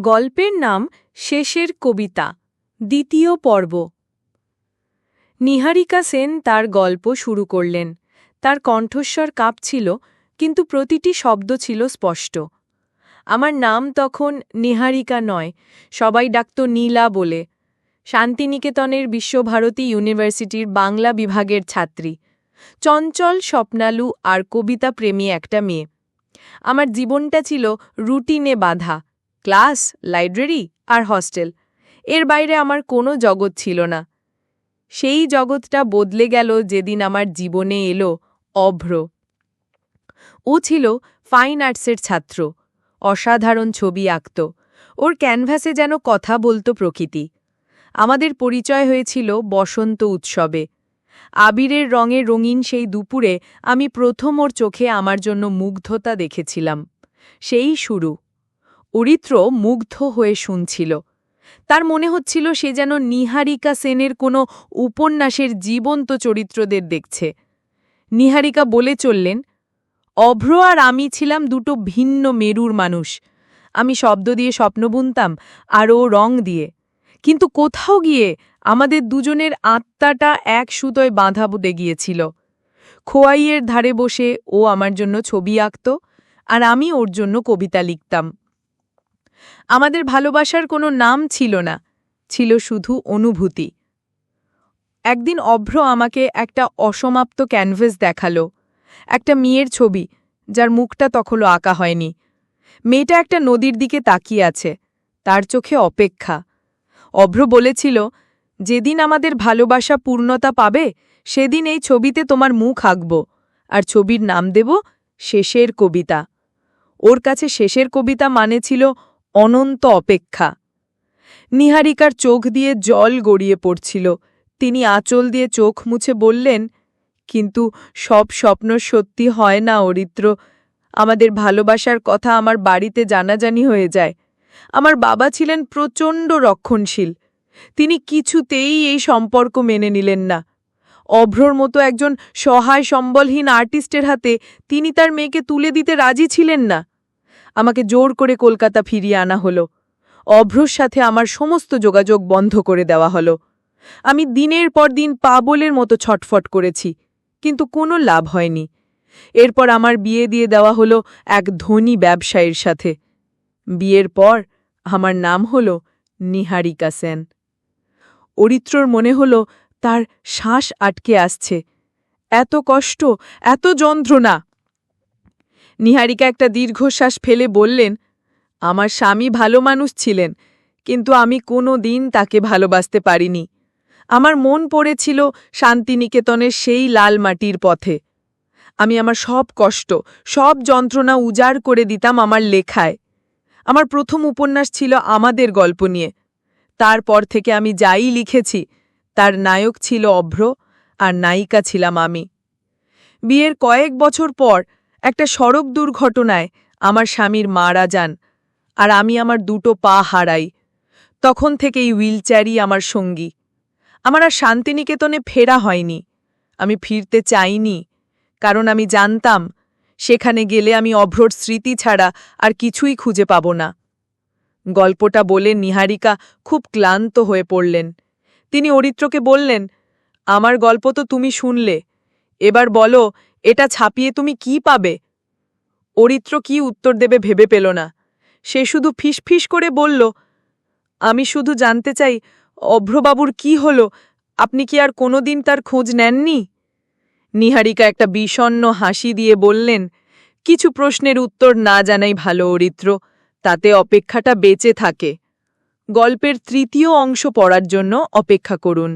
গল্পের নাম শেষের কবিতা, দ্বিতীয় পর্ব। নিহারিকা সেন তার গল্প শুরু করলেন। তার কণ্ঠস্বর কাঁপছিল, কিন্তু প্রতিটি শব্দ ছিল স্পষ্ট। আমার নাম তখন নিহারিকা নয়, সবাই ডাকত নীলা বলে। শান্তিনিকেতনের বিশ্বভারতী ইউনিভার্সিটির বাংলা বিভাগের ছাত্রী। চঞ্চল স্বপ্নালু আর কবিতা প্রেমী একটা মেয়ে। আমার জীবনটা ছিল রুটিনে বাঁধা। ক্লাস, লাইব্রেরি আর হস্টেল। এর বাইরে আমার কোনো জগৎ ছিল না। সেই জগৎটা বদলে গেল যেদিন আমার জীবনে এলো অভ্র। ও ছিল ফাইন আর্টসের ছাত্র। অসাধারণ ছবি আঁকত। ওর ক্যানভাসে যেন কথা বলতো প্রকৃতি। আমাদের পরিচয় হয়েছিল বসন্ত উৎসবে। আবিরের রঙে রঙিন সেই দুপুরে আমি প্রথম ওর চোখে আমার জন্য মুগ্ধতা দেখেছিলাম। সেই শুরু। অরিত্র মুগ্ধ হয়ে শুনছিল। তার মনে হচ্ছিল সে যেন নিহারিকা সেনের কোনো উপন্যাসের জীবন্ত চরিত্রদের দেখছে। নিহারিকা বলে চললেন, অভ্র আর আমি ছিলাম দুটো ভিন্ন মেরুর মানুষ। আমি শব্দ দিয়ে স্বপ্ন বুনতাম আর ও রং দিয়ে। কিন্তু কোথাও গিয়ে আমাদের দুজনের আত্মাটা এক সুতোয় বাঁধা বুদে গিয়েছিল। খোয়াইয়ের ধারে বসে ও আমার জন্য ছবি আঁকত, আর আমি ওর জন্য কবিতা লিখতাম। আমাদের ভালোবাসার কোনো নাম ছিল না, ছিল শুধু অনুভূতি। একদিন অভ্র আমাকে একটা অসমাপ্ত ক্যানভাস দেখাল, একটা মেয়ের ছবি, যার মুখটা তখনও আঁকা হয়নি। মেয়েটা একটা নদীর দিকে তাকিয়ে আছে, তার চোখে অপেক্ষা। অভ্র বলেছিল, যেদিন আমাদের ভালোবাসা পূর্ণতা পাবে, সেদিন এই ছবিতে তোমার মুখ আঁকব, আর ছবির নাম দেব শেষের কবিতা। ওর কাছে শেষের কবিতা মানে ছিল অনন্ত অপেক্ষা। নিহারিকার চোখ দিয়ে জল গড়িয়ে পড়ছিল। তিনি আঁচল দিয়ে চোখ মুছে বললেন, কিন্তু সব স্বপ্ন সত্যি হয় না, অরিত্র। আমাদের ভালোবাসার কথা আমার বাড়িতে জানাজানি হয়ে যায়। আমার বাবা ছিলেন প্রচণ্ড রক্ষণশীল। তিনি কিছুতেই এই সম্পর্ক মেনে নিলেন না। অভ্রর মতো একজন সহায় সম্বলহীন আর্টিস্টের হাতে তিনি তার মেয়েকে তুলে দিতে রাজি ছিলেন না। আমাকে জোর করে কলকাতা ফিরিয়ে আনা হলো। অভ্রর সাথে আমার সমস্ত যোগাযোগ বন্ধ করে দেওয়া হলো। আমি দিনের পর দিন পাবলের মতো ছটফট করেছি, কিন্তু কোনো লাভ হয়নি। এরপর আমার বিয়ে দিয়ে দেওয়া হলো এক ধনী ব্যবসায়ীর সাথে। বিয়ের পর আমার নাম হল নিহারিকা সেন। অরিত্রর মনে হল তার শ্বাস আটকে আসছে। এত কষ্ট, এত যন্ত্রণা! নিহারিকা একটা দীর্ঘশ্বাস ফেলে বললেন, আমার স্বামী ভালো মানুষ ছিলেন, কিন্তু আমি কোনো দিন তাকে ভালোবাসতে পারিনি। আমার মন পড়েছিল শান্তিনিকেতনের সেই লাল মাটির পথে। আমি আমার সব কষ্ট, সব যন্ত্রণা উজাড় করে দিতাম আমার লেখায়। আমার প্রথম উপন্যাস ছিল আমাদের গল্প নিয়ে। তারপর থেকে আমি যাই লিখেছি, তার নায়ক ছিল অভ্র আর নায়িকা ছিলাম আমি। বিয়ের কয়েক বছর পর একটা সড়ক দুর্ঘটনায় আমার স্বামীর মারা যান আর আমি আমার দুটো পা হারাই। তখন থেকেই হুইলচেয়ারই আমার সঙ্গী। আমার আর শান্তিনিকেতনে ফেরা হয়নি। আমি ফিরতে চাইনি, কারণ আমি জানতাম সেখানে গেলে আমি অভ্রর স্মৃতি ছাড়া আর কিছুই খুঁজে পাব না। গল্পটা বলে নিহারিকা খুব ক্লান্ত হয়ে পড়লেন। তিনি অরিত্রকে বললেন, আমার গল্প তো তুমি শুনলে। এবার বলো এটা ছাপিয়ে তুমি কি পাবে? অরিত্র কি উত্তর দেবে ভেবে পেল না। সে শুধু ফিসফিস করে বলল, আমি শুধু জানতে চাই, অভ্রবাবুর কি হল? আপনি কি আর কোনোদিন তার খোঁজ নেননি? নিহারিকা একটা বিষণ্ন হাসি দিয়ে বললেন, কিছু প্রশ্নের উত্তর না জানাই ভালো, অরিত্র। তাতে অপেক্ষাটা বেঁচে থাকে। গল্পের তৃতীয় অংশ পড়ার জন্য অপেক্ষা করুন।